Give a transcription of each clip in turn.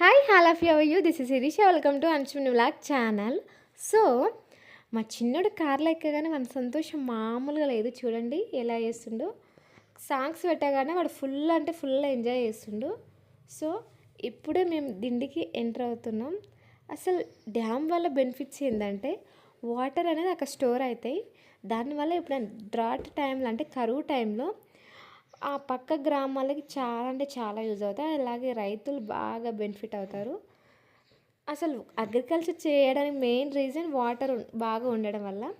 Hi all of you you this is Sirisha welcome to అన్షుని vlog channel so మా చిన్నోడు కార్లో ఎక్కగానే మన సంతోషం మామూలుగా లేదు. చూడండి ఎలా చేస్తుండో. సాంగ్స్ పెట్టగానే వాడు ఫుల్ అంటే ఫుల్ ఎంజాయ్ చేస్తుండు. సో ఇప్పుడే మేము దిండికి ఎంటర్ అవుతున్నాం. అసలు డ్యామ్ వల్ల బెనిఫిట్స్ ఏంటంటే వాటర్ అనేది అక్కడ స్టోర్ అవుతాయి. దానివల్ల ఇప్పుడు డ్రాట్ టైంలో అంటే కరువు టైంలో ఆ పక్క గ్రామాలకి చాలా అంటే చాలా యూజ్ అవుతాయి. అలాగే రైతులు బాగా బెనిఫిట్ అవుతారు. అసలు అగ్రికల్చర్ చేయడానికి మెయిన్ రీజన్ వాటర్ బాగా ఉండడం వల్ల.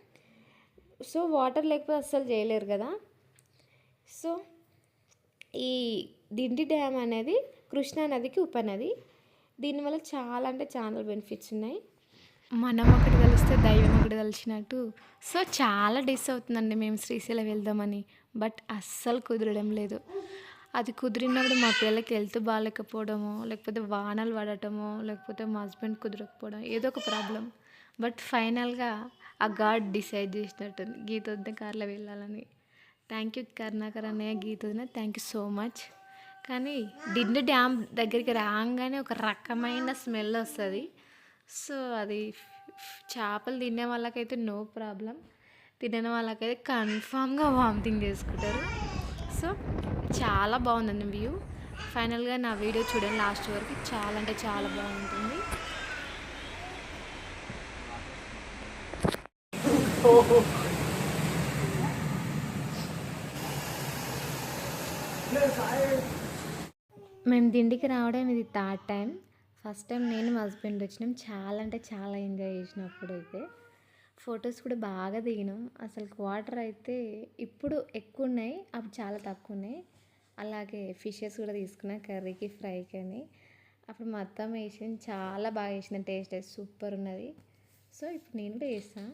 సో వాటర్ లేకపోతే అస్సలు చేయలేరు కదా. సో ఈ దిండి డ్యామ్ అనేది కృష్ణా నదికి ఉపనది. దీనివల్ల చాలా అంటే చాలా బెనిఫిట్స్ ఉన్నాయి. మనం ఒకటి కలిస్తే దైవం ఒకటి కలిసినట్టు సో చాలా డిస్ అవుతుందండి మేము శ్రీశైలం వెళ్దామని. బట్ అస్సలు కుదరడం లేదు. అది కుదిరినప్పుడు మా పిల్లలకి హెల్త్ బాగాలేకపోవడమో లేకపోతే వానలు పడటమో లేకపోతే మా హస్బెండ్ కుదరకపోవడం ఏదో ఒక ప్రాబ్లం. బట్ ఫైనల్గా ఆ గాడ్ డిసైడ్ చేసినట్టుంది. గీత వద్ద కార్లో వెళ్ళాలని. థ్యాంక్ యూ కరుణాకర్ అన్నయ్య గీత వదిన థ్యాంక్ యూ సో మచ్. కానీ డిండి డ్యామ్ దగ్గరికి రాగానే ఒక రకమైన స్మెల్ వస్తుంది. సో అది చేపలు తినే వాళ్ళకైతే నో ప్రాబ్లం. తినని వాళ్ళకైతే కన్ఫామ్గా వామిటింగ్ చేసుకుంటారు. సో చాలా బాగుందండి వ్యూ. ఫైనల్గా నా వీడియో చూడండి లాస్ట్ వరకు. చాలా అంటే చాలా బాగుంటుంది. మేము దిండికి రావడం ఇది థర్డ్ టైం. ఫస్ట్ టైం నేను మా హస్బెండ్ వచ్చినాం. చాలా అంటే చాలా ఎంజాయ్ చేసినప్పుడు అయితే. ఫొటోస్ కూడా బాగా దిగినాం. అసలు వాటర్ అయితే ఇప్పుడు ఎక్కువ ఉన్నాయి అప్పుడు చాలా తక్కువ ఉన్నాయి. అలాగే ఫిషెస్ కూడా తీసుకున్నా కర్రీకి ఫ్రైకి అని. అప్పుడు మొత్తం వేసింది చాలా బాగా వేసిన టేస్ట్ అయితే సూపర్ ఉన్నది. సో ఇప్పుడు నేను కూడా వేస్తాను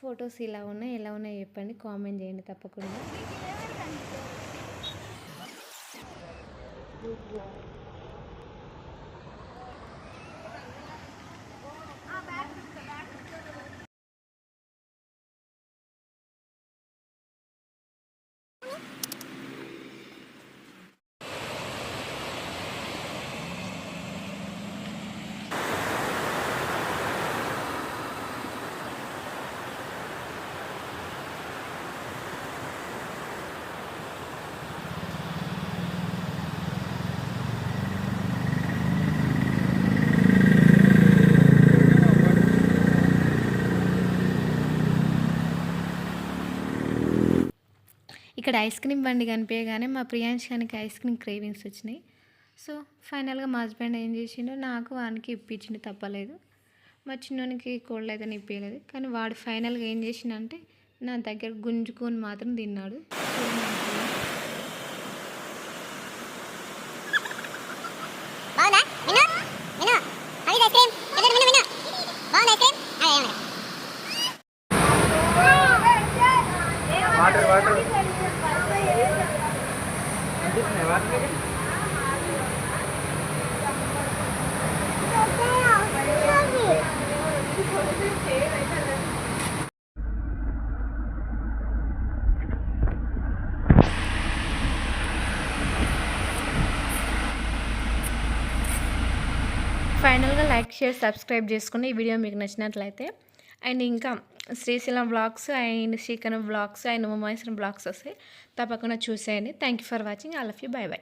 ఫొటోస్ ఇలా ఉన్నాయి ఎలా ఉన్నాయి చెప్పండి. కామెంట్ చేయండి తప్పకుండా. ఇక్కడ ఐస్ క్రీమ్ బండి కనిపించగానే మా ప్రియాంశానికి ఐస్ క్రీమ్ క్రేవింగ్స్ వచ్చినాయి. సో ఫైనల్గా మా హస్బెండ్ ఏం చేసిండో నాకు వానికి ఇప్పించిండు తప్పలేదు. మా చిన్నోనికి కోల్డ్ అయితే ఇప్పించలేదు కానీ వాడు ఫైనల్గా ఏం చేసిండంటే నా దగ్గర గుంజుకొని మాత్రం తిన్నాడు. Water water. ఫైనల్గా లైక్ షేర్ సబ్స్క్రైబ్ చేసుకుని ఈ వీడియో మీకు నచ్చినట్లయితే. అండ్ ఇంకా Srisailam blogs and Srikaram blogs and Umashwaram blogs వస్తాయి తప్పకుండా చూసేయండి. Thank you for watching I love you bye bye